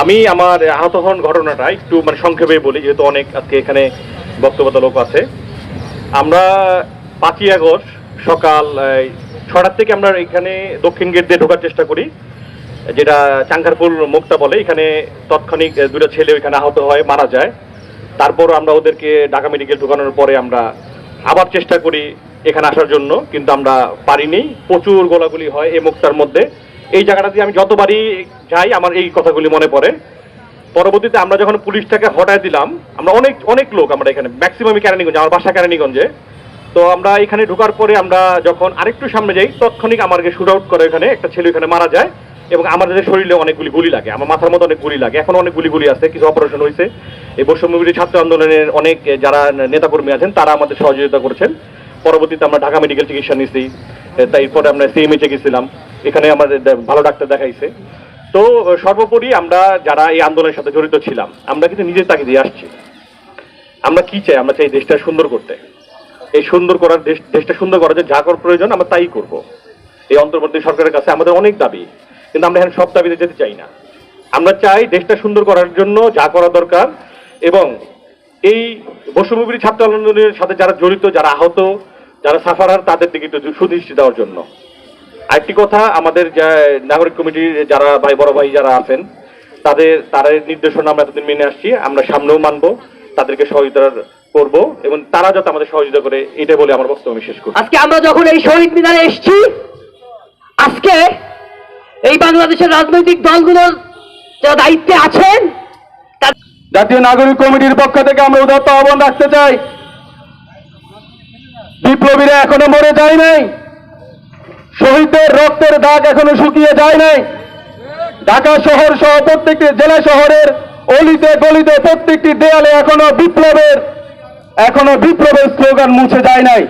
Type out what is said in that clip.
আমি আমার আহত হন ঘটনাটা একটু মানে সংক্ষেপে বলি, যেহেতু অনেক আজকে এখানে বক্তব্য লোক আছে। আমরা পাঁচই আগস্ট সকাল ছটার থেকে আমরা এখানে দক্ষিণ গেট দিয়ে ঢোকার চেষ্টা করি, যেটা চাঙ্কারপুর মুক্তা বলে। এখানে তৎক্ষণিক দুটো ছেলে ওইখানে আহত হয়, মারা যায়। তারপর আমরা ওদেরকে ঢাকা মেডিকেল ঢোকানোর পরে আমরা আবার চেষ্টা করি এখানে আসার জন্য, কিন্তু আমরা পারিনি। প্রচুর গোলাগুলি হয় এই মুক্তার মধ্যে। এই জায়গাটা দিয়ে আমি যতবারই যাই, আমার এই কথাগুলি মনে পড়ে। পরবর্তীতে আমরা যখন পুলিশটাকে হটায় দিলাম, আমরা অনেক অনেক লোক আমরা এখানে ম্যাক্সিমামই কেরানীগঞ্জে আমার বাসা কেরানীগঞ্জে তো আমরা এখানে ঢোকার পরে আমরা যখন আরেকটু সামনে যাই, তৎক্ষণিক আমাকে শুট আউট করে এখানে একটা ছেলে এখানে মারা যায় এবং আমাদের শরীরে অনেকগুলি গুলি লাগে, আমার মাথার মধ্যে অনেক গুলি লাগে, এখন অনেক গুলি গুলি আছে, কিছু অপারেশন হয়েছে এই বৈষম্যবিরোধী ছাত্র আন্দোলনের অনেক যারা নেতাকর্মী আছেন, তারা আমাদের সহযোগিতা করেছেন। পরবর্তীতে আমরা ঢাকা মেডিকেল চিকিৎসা নিয়েছি তারপরে আমরা সিএমএইচে গেছিলাম। এখানে আমাদের ভালো ডাক্তার দেখাইছে। তো সর্বোপরি আমরা যারা এই আন্দোলনের সাথে জড়িত ছিলাম, আমরা কিন্তু নিজের তাকে দিয়ে আসছি। আমরা কি চাই? আমরা চাই দেশটা সুন্দর করতে। এই সুন্দর করার দেশ দেশটা সুন্দর করার যে যা করার প্রয়োজন, আমরা তাই করব। এই অন্তর্বর্তী সরকারের কাছে আমাদের অনেক দাবি, কিন্তু আমরা এখানে সব দাবিতে যেতে চাই না। আমরা চাই দেশটা সুন্দর করার জন্য যা করা দরকার এবং এই বৈষম্যবিরী ছাত্র আন্দোলনের সাথে যারা জড়িত, যারা আহত, যারা সাফারার, তাদের দিকে একটু সুদৃষ্টি দেওয়ার জন্য। আরেকটি কথা আমাদের যে নাগরিক কমিটির যারা ভাই বড় ভাই যারা আছেন তাদের তাদের নির্দেশনা আমরা এতদিন মেনে আসছি আমরা সামনেও মানবো তাদেরকে সহযোগিতা করব এবং তারা যাতে আমাদের সহযোগিতা করে এটা বলে আমার বক্তব্য আমি শেষ করব আজকে আমরা যখন এই শহীদ মিনারে এসেছি আজকে এই বাংলাদেশের রাজনৈতিক দলগুলোর যারা দায়িত্বে আছেন জাতীয় নাগরিক কমিটির পক্ষ থেকে আমরা উদাত্ত আহ্বান রাখতে চাই। বিপ্লবীরা এখনও মরে যায় নাই। শহীদদের রক্তের দাগ এখনও শুকিয়ে যায় নাই। ঢাকা শহর সহ প্রত্যেকটি জেলা শহরের অলিতে গলিতে প্রত্যেকটি দেয়ালে এখনও বিপ্লবের এখনও বিপ্লবের স্লোগান মুছে যায় নাই।